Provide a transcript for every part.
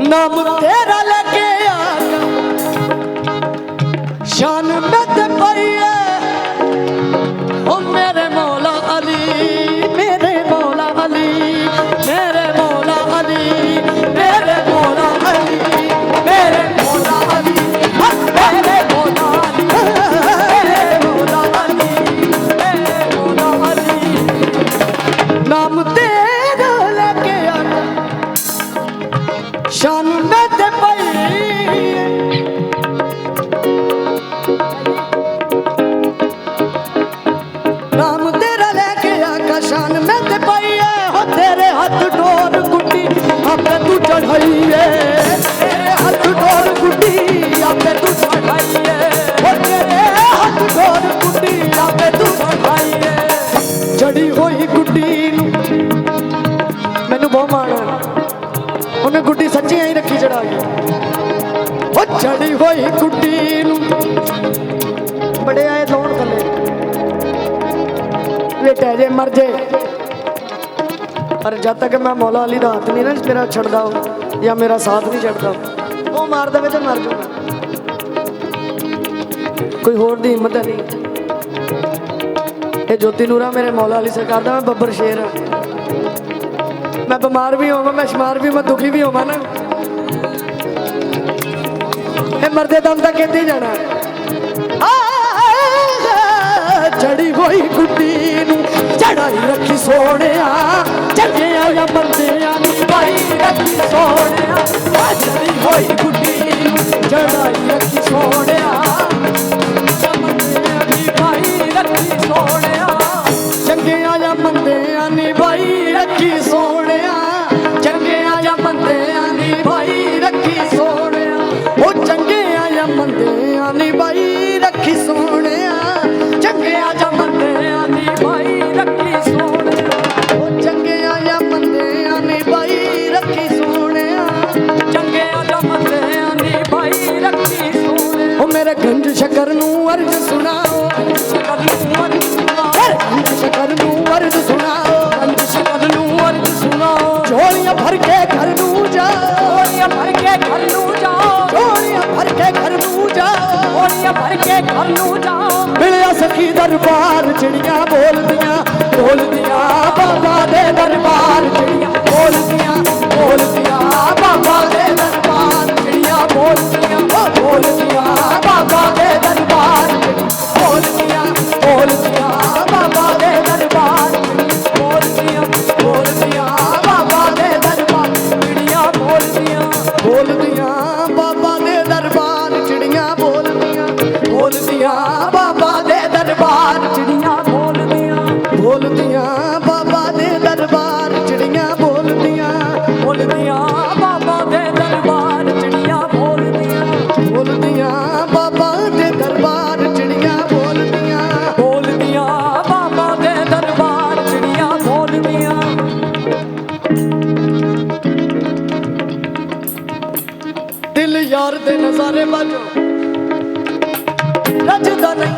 ਨਾਮ ਤੇਰਾ ਲੈ ਕੇ ਆਗਾ ਸ਼ਾਨ ਮੈਂ ਤੇ ਓ ਮੇਰੇ ਮੌਲਾ ਅਲੀ, ਮੇਰੇ ਮੌਲਾ ਅਲੀ, ਮੇਰੇ ਮੌਲਾ ਅਲੀ, ਮੇਰੇ ਮੌਲਾ ਅਲੀ, ਮੇਰੇ ਮੌਲਾ ਅਲੀ ਮੇਰੇ ਮੌਲਾ ਅਲੀ, ਮੇਰੇ ਮੌਲਾ ਅਲੀ, ਮੇਰੇ ਮੌਲਾ ਅਲੀ। ਨਾਮ ਤੇਰਾ ਹੱਥ ਗੁੱਡੀ ਆਪੇ ਤੂੰ ਚੜਾਈ ਜੜੀ ਹੋਈ ਗੁੱਡੀ ਨੂੰ ਮੈਨੂੰ ਬਹੁਤ ਮਾਣ ਉਹਨੇ ਗੁੱਡੀ ਸੱਚੀ ਐਂ ਰੱਖੀ ਚੜਾ ਕੇ ਉਹ ਜੜੀ ਹੋਈ ਗੁੱਡੀ ਨੂੰ ਬੜੇ ਆਏ ਲਾਉਣ ਥੱਲੇ। ਬੇਟਾ ਜੇ ਮਰ ਜੇ। ਪਰ ਜਦ ਤੱਕ ਮੈਂ ਮੌਲਾ ਅਲੀ ਦਾ ਹੱਥ ਨਹੀਂ ਨਾ ਮੇਰਾ ਛੱਡਦਾ ਜਾਂ ਮੇਰਾ ਸਾਥ ਨਹੀਂ ਛੱਡਦਾ, ਉਹ ਮਾਰ ਦੇਵੇ ਤੇ ਮਰ ਜਾਊਗਾ। ਕੋਈ ਹੋਰ ਦੀ ਹਿੰਮਤ ਨਹੀਂ। ਇਹ ਜੋਤੀ ਨੂਰਾ ਮੇਰੇ ਮੌਲਾ ਅਲੀ ਸਰਕਾਰ ਦਾ ਮੈਂ ਬੱਬਰ ਸ਼ੇਰ ਮੈਂ ਬਿਮਾਰ ਵੀ ਹੋਵਾਂ, ਮੈਂ ਸ਼ਮਾਰ ਵੀ ਮੈਂ ਦੁਖੀ ਵੀ ਹੋਵਾਂ ਨਾ। ਇਹ ਮਰਦੇ ਦਮ ਤੱਕ ਇੱਥੇ ਜਾਣਾ ਆ ਜੜੀ ਹੋਈ ਗੁੱਡੀ ਨੂੰ ਚੜਾਈ ਰੱਖੀ ਸੋਹਣਿਆ ਚੰਗਿਆ ਜਾਂ ਅਰਜ ਸੁਣਾਓ ਗੰਜ ਸ਼ਕਰ ਨੂੰ ਅਰਜ ਸੁਣਾਓ। ਗੰਜ ਸ਼ਕਰ ਨੂੰ ਅਰਜ ਸੁਣਾਓ। ਝੋਲੀਆਂ ਭਰ ਕੇ ਘਰ ਨੂੰ ਜਾਓ। ਝੋਲੀਆਂ ਭਰ ਕੇ ਘਰ ਨੂੰ ਜਾਓ। ਝੋਲੀਆਂ ਭਰ ਕੇ ਘਰ ਨੂੰ ਜਾਓ। ਝੋਲੀਆਂ ਭਰ ਕੇ ਘਰ ਨੂੰ ਜਾਓ। ਮਿਲਿਆ ਸਖੀ ਦਰਬਾਰ ਚਿੜੀਆਂ ਬੋਲਦੀਆਂ ਬੋਲਦੀਆਂ ਬਾਬਾ ਦੇ ਦਰਬਾਰ। ਚਿੜੀਆਂ ਬੋਲਦੀਆਂ ਬੋਲਦੀਆਂ ਬਾਬਾ ਦੇ ਦਰਬਾਰ। ਚਿੜੀਆਂ ਬੋਲਦੀਆਂ ਬੋਲਦੀਆਂ। ਬੋਲਦੀਆਂ ਸਾਰੇ ਦੇ ਬਾਜੋ। ਰੱਜਦਾ ਨਹੀਂ।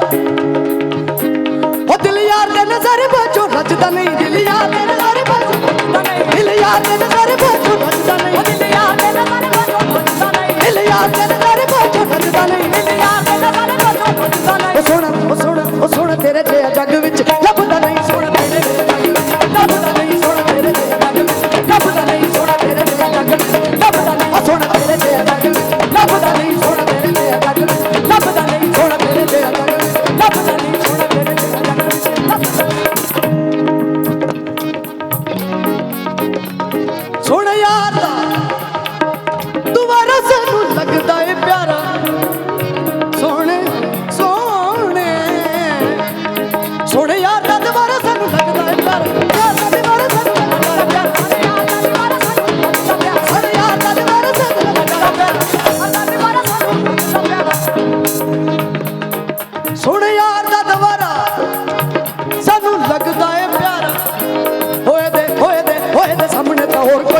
ਉਹ ਦਿਲ ਯਾਰ ਦੇ ਨਜ਼ਾਰੇ ਬਾਜੋ ਰੱਜਦਾ ਨਹੀਂ। ਦਿਲ ਯਾਰ ਦੇ ਨਜ਼ਾਰੇ ਬਾਜੋ ਰੱਜਦਾ ਨਹੀਂ। ਦਿਲ ਯਾਰ ਦੇ ਨਜ਼ਾਰੇ ਬਾਜੋ ਰੱਜਦਾ ਨਹੀਂ। ਦਿਲ ਯਾਰ ਦੇ ਨਜ਼ਾਰੇ ਬਾਜੋ ਰੱਜਦਾ ਨਹੀਂ। ਦਿਲ ਯਾਰ ਦੇ ਨਜ਼ਾਰੇ ਬਾਜੋ ਰੱਜਦਾ ਨਹੀਂ। ਦਿਲ ਯਾਰ ਦੇ ਨਜ਼ਾਰੇ ਬਾਜੋ ਰੱਜਦਾ ਨਹੀਂ। ਉਹ ਸੋਹਣਾ ਉਹ ਸੋਹਣਾ ਉਹ ਸੋਹਣਾ ਤੇਰੇ ਜਿਹਾ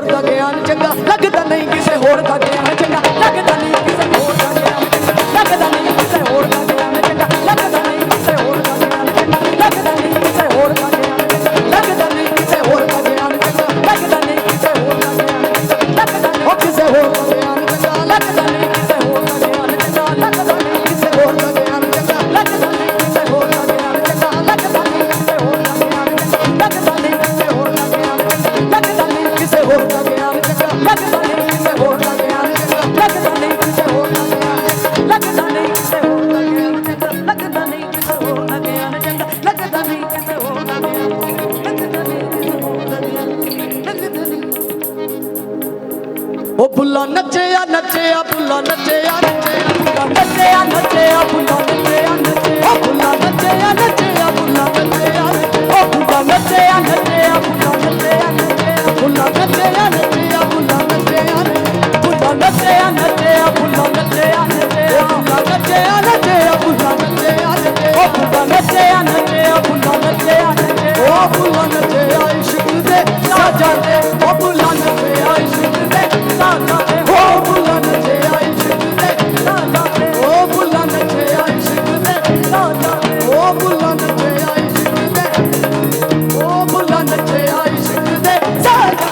ਹੋਰ ਦਾ ਗਿਆਨ ਚੰਗਾ ਲੱਗਦਾ ਨਹੀਂ ਕਿਸੇ ਹੋਰ ਦਾ ਗਿਆਨ ਚੰਗਾ ਲੱਗਦਾ ਨਹੀਂ ਬੁੱਲਾ ਨੱਚਿਆ ਨੱਚਿਆ ਬੁੱਲਾ ਨੱਚਿਆ ਨੱਚਿਆ ਨੱਚਿਆ ਨੱਚਿਆ ਬੁੱਲਾ ਨੱਚਿਆ ਨੱਚਿਆ ਬੁੱਲਾ ਨੱਚਿਆ ਨੱਚਿਆ ਬੁੱਲਾ ਨੱਚਿਆ ਉਹ ਬੁੱਲਾ ਨੱਚਿਆ ਨੱਚਿਆ ਬੁੱਲਾ ਨੱਚਿਆ ਨੱਚਿਆ ਬੁੱਲਾ ਨੱਚਿਆ ਨੱਚਿਆ ਬੁੱਲਾ ਨੱਚਿਆ ਬੁੱਲਾ ਨੱਚਿਆ ਨੱਚਿਆ ਬੁੱਲਾ ਨੱਚਿਆ ਨੱਚਿਆ ਬੁੱਲਾ ਨੱਚਿਆ ਨੱਚਿਆ ਬੁੱਲਾ ਨੱਚਿਆ ਨੱਚਿਆ ਉਹ ਬੁੱਲਾ ਨੱਚਿਆ ਨੱਚਿਆ ਬੁੱਲਾ ਨੱਚਿਆ ਨੱਚਿਆ ਉਹ ਬੁੱਲਾ ਨੱਚਿਆ ਇਸ਼ਕ ਦੇ ਸਾਜਾਂ ਦੇ